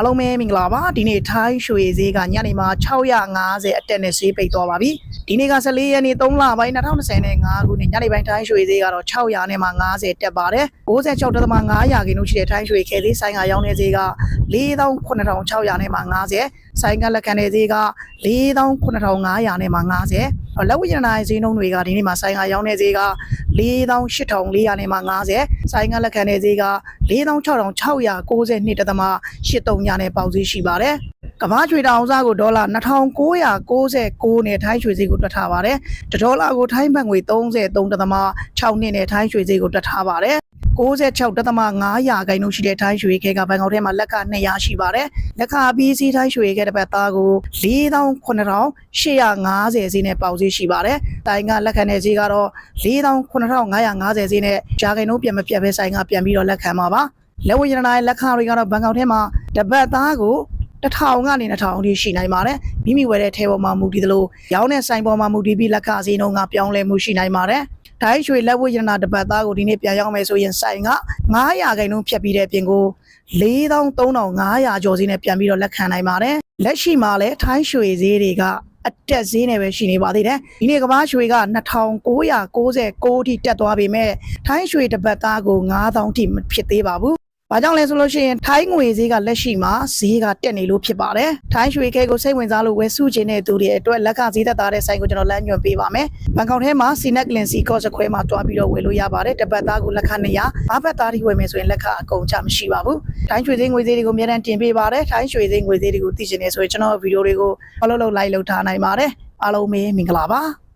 အားလုံးပဲမင်္ဂလာပါဒီနေ့ထိုင်းရွှေဈေးကညနေမှာ650အတက်နဲ့ဈေးပိတ်သွားပါပြီဒီနေ့က14ရက်နေ့3လပိုင်း2025ခုနှစ်ညနေပိုင်းထိုင်းရွှေဈေးကတော့600နဲ့မှ90တက်ပါတယ်96.5ရာခိုင်နှုန်းရှိတဲ့ထိုင်းရွှေခဲဈေးဆိုင်ကရောင်းတဲ့ဈေးက49600နဲ့မှ90ဆိုင်ကလက်ခံတဲ့ဈေးက49500နဲ့မှ90လက်ဝိရဏဈေးနှုန်းတွေကဒီနေ့မှာဆိုင်ကရောင်းတဲ့ဈေးက48400နဲ့မှ90 ဆိုင်ကလက်ခံတဲ့ဈေးက46692တက်သမ83ညနဲ့ပေါက်ဈေးရှိပါတယ်ကမ္ဘာရွှေတောင်စားကိုဒေါ်လာ2999နဲ့ထိုင်းရွှေဈေးကိုတွက်ထားပါတယ်။တစ်ဒေါ်လာကိုထိုင်းဘတ်ငွေ33.6နှစ်နဲ့ထိုင်းရွှေဈေးကိုတွက်ထားပါတယ်။ 96.5ရာခိုင်နှုန်းရှိတဲ့ထိုင်းရွှေခဲကဘန်ကောက်ထဲမှာလက်က200ရှိပါတယ်။လက်ခအပြီးစီးထိုင်းရွှေခဲတစ်ပတ်သားကို49850ဈေးနဲ့ပေါက်ဈေးရှိပါတယ်။တိုင်ကလက်ခံတဲ့ဈေးကတော့49550ဈေးနဲ့ဂျာခိုင်နှုန်းပြန်မပြတ်ပဲဆိုင်ကပြန်ပြီးတော့လက်ခံပါပါ။လက်ဝရဏရဲ့လက်ခတွေကတော့ဘန်ကောက်ထဲမှာတစ်ပတ်သားကိုတစ်ထောင်ကနေတစ်ထောင်အထိရှိနိုင်ပါတယ်မိမိဝယ်တဲ့ထဲပေါ်မှာမူတည်သလိုရောင်းတဲ့ဆိုင်ပေါ်မှာမူတည်ပြီးလက်ခဈေးနှုန်းကပြောင်းလဲမှုရှိနိုင်ပါတယ် ဒိုင်းရွှေလက်ဝတ်ရတနာတစ်ပတ်သားကိုဒီနေ့ပြန်ရောက်မယ်ဆိုရင်ဆိုင်က900ခိုင်နှုန်းဖြတ်ပြီးတဲ့အပြင်ကို4300ကျော်စီးနဲ့ပြန်ပြီးတော့လက်ခံနိုင်ပါတယ်လက်ရှိမှာလည်းထိုင်းရွှေဈေးတွေကအတက်ဈေးနဲ့ပဲရှိနေပါသေးတယ်ဒီနေ့ကမ္ဘာရွှေက2999ထိတက်သွားပေမဲ့ထိုင်းရွှေတစ်ပတ်သားကို9000ထိမဖြစ်သေးပါဘူး။ ဘာကြောင့်လဲဆိုလို့ရှိရင်ထိုင်းငွေဈေးကလက်ရှိမှာဈေးကတက်နေလို့ဖြစ်ပါတယ်။ထိုင်းရွှေခဲကိုစိတ်ဝင်စားလို့ဝယ်စုခြင်းတဲ့သူတွေအတွက်လက်ကဈေးသက်သာတဲ့ဆိုင်ကိုကျွန်တော်လမ်းညွှန်ပေးပါမယ်။ဘန်ကောက်ထဲမှာ Sinet Glency Cost ခွဲမှာတွားပြီးတော့ဝယ်လို့ရပါတယ်။တစ်ပတ်သားကိုလက်ခ200၊ဘာဘတ်သားထိဝယ်မယ်ဆိုရင်လက်ခအကုန်ချမရှိပါဘူး။ထိုင်းရွှေဈေးငွေဈေးတွေကိုအများတန်းတင်ပေးပါတယ်။ထိုင်းရွှေဈေးငွေဈေးတွေကိုသိချင်နေဆိုရင်ကျွန်တော်ဗီဒီယိုတွေကို follow လုပ် like လုပ်ထားနိုင်ပါတယ်။အားလုံးပဲမင်္ဂလာပါ။